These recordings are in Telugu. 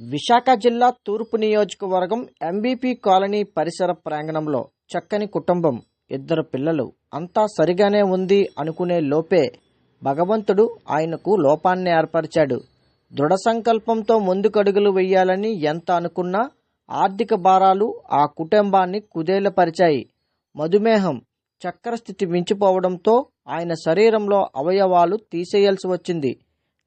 విశాఖ జిల్లా తూర్పు నియోజకవర్గం ఎంబీపీ కాలనీ పరిసర ప్రాంగణంలో చక్కని కుటుంబం ఇద్దరు పిల్లలు. అంతా సరిగానే ఉంది అనుకునే లోపే భగవంతుడు ఆయనకు లోపాన్ని ఏర్పరిచాడు. దృఢ సంకల్పంతో ముందుకడుగులు వెయ్యాలని ఎంత అనుకున్నా ఆర్థిక భారాలు ఆ కుటుంబాన్ని కుదేలపరిచాయి. మధుమేహం చక్కెర స్థితి మించిపోవడంతో ఆయన శరీరంలో అవయవాలు తీసేయాల్సి వచ్చింది.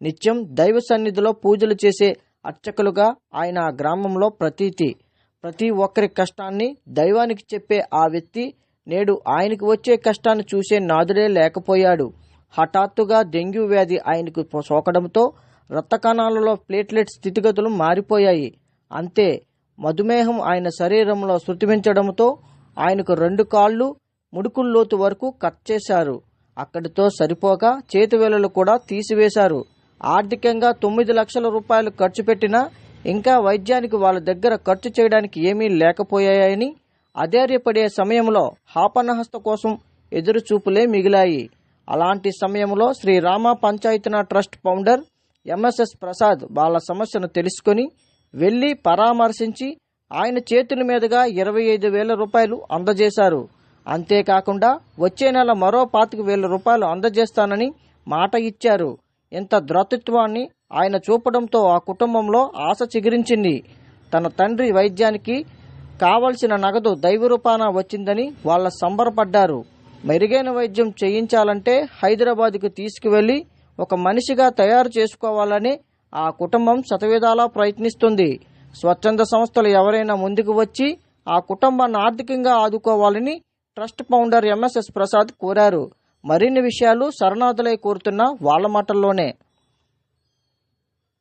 నిత్యం దైవ సన్నిధిలో పూజలు చేసే అర్చకులుగా ఆయన ఆ గ్రామంలో ప్రతీతి ప్రతి ఒక్కరి కష్టాన్ని దైవానికి చెప్పే ఆ వ్యక్తి నేడు ఆయనకు వచ్చే కష్టాన్ని చూసే నాదుడే లేకపోయాడు. హఠాత్తుగా డెంగ్యూ వ్యాధి ఆయనకు సోకడంతో రక్త కణాలలో ప్లేట్లెట్ స్థితిగతులు మారిపోయాయి. అంతే మధుమేహం ఆయన శరీరంలో శృతిమించడంతో ఆయనకు రెండు కాళ్ళు ముడుకుల్లోతు వరకు కట్ చేశారు. అక్కడితో సరిపోక చేతివేలలు కూడా తీసివేశారు. ఆర్థికంగా తొమ్మిది లక్షల రూపాయలు ఖర్చు పెట్టినా ఇంకా వైద్యానికి వాళ్ళ దగ్గర ఖర్చు చేయడానికి ఏమీ లేకపోయాయని అధైర్యపడే సమయంలో హాపనహస్త కోసం ఎదురుచూపులే మిగిలాయి. అలాంటి సమయంలో Sri Rama Panchayatana trust founder MSS Prasad వాళ్ళ సమస్యను తెలుసుకొని వెళ్ళి పరామర్శించి ఆయన చేతుల మీదుగా ఇరవై ఐదు వేల రూపాయలు అందజేశారు. అంతేకాకుండా వచ్చే నెల మరో పాతిక వేల రూపాయలు అందజేస్తానని మాట ఇచ్చారు. ఇంత ద్రతత్వాన్ని ఆయన చూపడంతో ఆ కుటుంబంలో ఆశ చిగురించింది. తన తండ్రి వైద్యానికి కావలసిన నగదు దైవ రూపాన వచ్చిందని వాళ్ళ సంబరపడ్డారు. మెరుగైన వైద్యం చేయించాలంటే హైదరాబాద్కు తీసుకువెళ్ళి ఒక మనిషిగా తయారు చేసుకోవాలని ఆ కుటుంబం శతవిధాలా ప్రయత్నిస్తుంది. స్వచ్ఛంద సంస్థలు ఎవరైనా ముందుకు వచ్చి ఆ కుటుంబాన్ని ఆర్థికంగా ఆదుకోవాలని ట్రస్ట్ ఫౌండర్ ఎంఎస్ఎస్ ప్రసాద్ కోరారు. మరిన్ని విషయాలు శరణార్థులై కోరుతున్న వాళ్ళ మాటల్లోనే.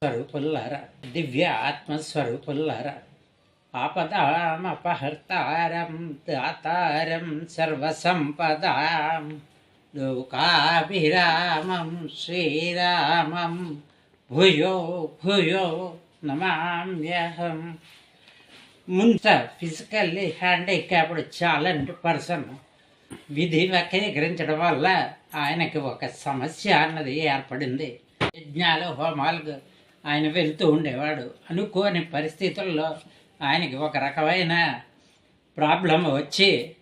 స్వరూపుల్లారా దివ్య ఆత్మస్వరూపుల్లారా ఆపదామపహర్తారం దాతారం సర్వసంపదాం లోకాభిరామం శ్రీరామం భూయో భూయో నమామ్యహం. ముంత ఫిజికల్లీ హ్యాండిక్యాప్డ్ ఛాలెంజ్ పర్సన్ విధి వక్రీకరించడం వల్ల ఆయనకి ఒక సమస్య అన్నది ఏర్పడింది. యజ్ఞాలు హోమాలకు ఆయన వెళ్తూ ఉండేవాడు. అనుకోని పరిస్థితుల్లో ఆయనకి ఒక రకమైన ప్రాబ్లం వచ్చి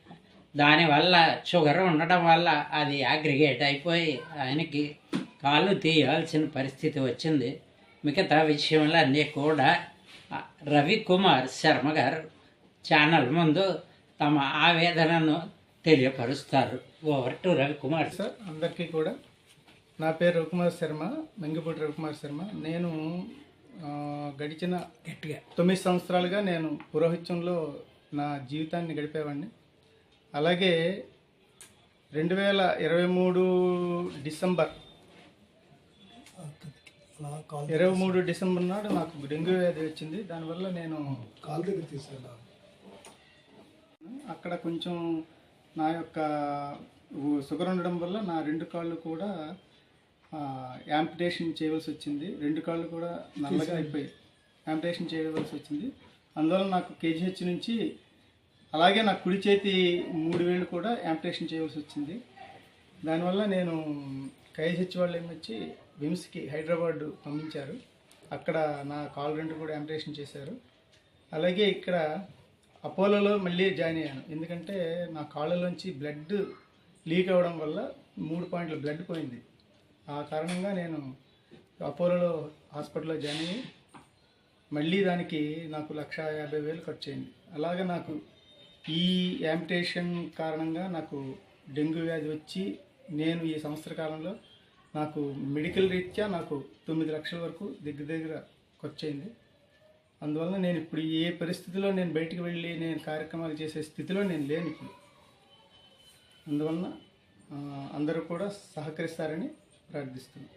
దానివల్ల షుగర్ ఉండడం వల్ల అది అగ్రిగేట్ అయిపోయి ఆయనకి కాళ్ళు తీయాల్సిన పరిస్థితి వచ్చింది. మిగతా విషయంలన్నీ కూడా రవికుమార్ శర్మ గారు ఛానల్ ముందు తమ ఆవేదనను తెలియపరుస్తారు. Over to Ravikumar. సార్ అందరికీ కూడా నా పేరు రవికుమార్ శర్మ మెంగిపూడి రవికుమార్ శర్మ. నేను గడిచిన గట్టిగా. తొమ్మిది సంవత్సరాలుగా నేను పురోహిత్యంలో నా జీవితాన్ని గడిపేవాడిని. అలాగే రెండు వేల ఇరవై మూడు డిసెంబర్ ఇరవై మూడు డిసెంబర్ నాడు నాకు డెంగ్యూ వ్యాధి వచ్చింది. దానివల్ల నేను కాలు దగ్గర తీసుకెళ్ళాను అక్కడ కొంచెం నా యొక్క షుగర్ ఉండడం వల్ల నా రెండు కాళ్ళు కూడా యాంపిటేషన్ చేయవలసి వచ్చింది. రెండు కాళ్ళు కూడా నల్లగా అయిపోయాయి యాంపిటేషన్ చేయవలసి వచ్చింది. అందువల్ల నాకు కేజీహెచ్ నుంచి అలాగే నా కుడి చేతి మూడు వేలు కూడా యాంపిటేషన్ చేయవలసి వచ్చింది. దానివల్ల నేను కేజీహెచ్ వాళ్ళు ఏమొచ్చి విమ్స్కి హైదరాబాద్ పంపించారు. అక్కడ నా కాల్ రెండు కూడా యాంపిటేషన్ చేశారు. అలాగే ఇక్కడ అపోలోలో మళ్ళీ జాయిన్ అయ్యాను. ఎందుకంటే నా కాళ్ళలోంచి బ్లడ్ లీక్ అవ్వడం వల్ల మూడు పాయింట్ల బ్లడ్ పోయింది. ఆ కారణంగా నేను అపోలోలో హాస్పిటల్లో జాయిన్ అయ్యి మళ్ళీ దానికి నాకు లక్ష యాభై వేలు ఖర్చు అయింది. అలాగే నాకు ఈ యాంపిటేషన్ కారణంగా నాకు డెంగ్యూ వ్యాధి వచ్చి నేను ఈ సంవత్సర కాలంలో నాకు మెడికల్ రీత్యా నాకు తొమ్మిది లక్షల వరకు దగ్గర దగ్గర ఖర్చు అయింది. అందువల్ల నేను ఇప్పుడు ఏ పరిస్థితిలో నేను బయటికి వెళ్ళి నేను కార్యక్రమాలు చేసే స్థితిలో నేను లేను ఇప్పుడు. అందువలన అందరూ కూడా సహకరిస్తారని ప్రార్థిస్తున్నాను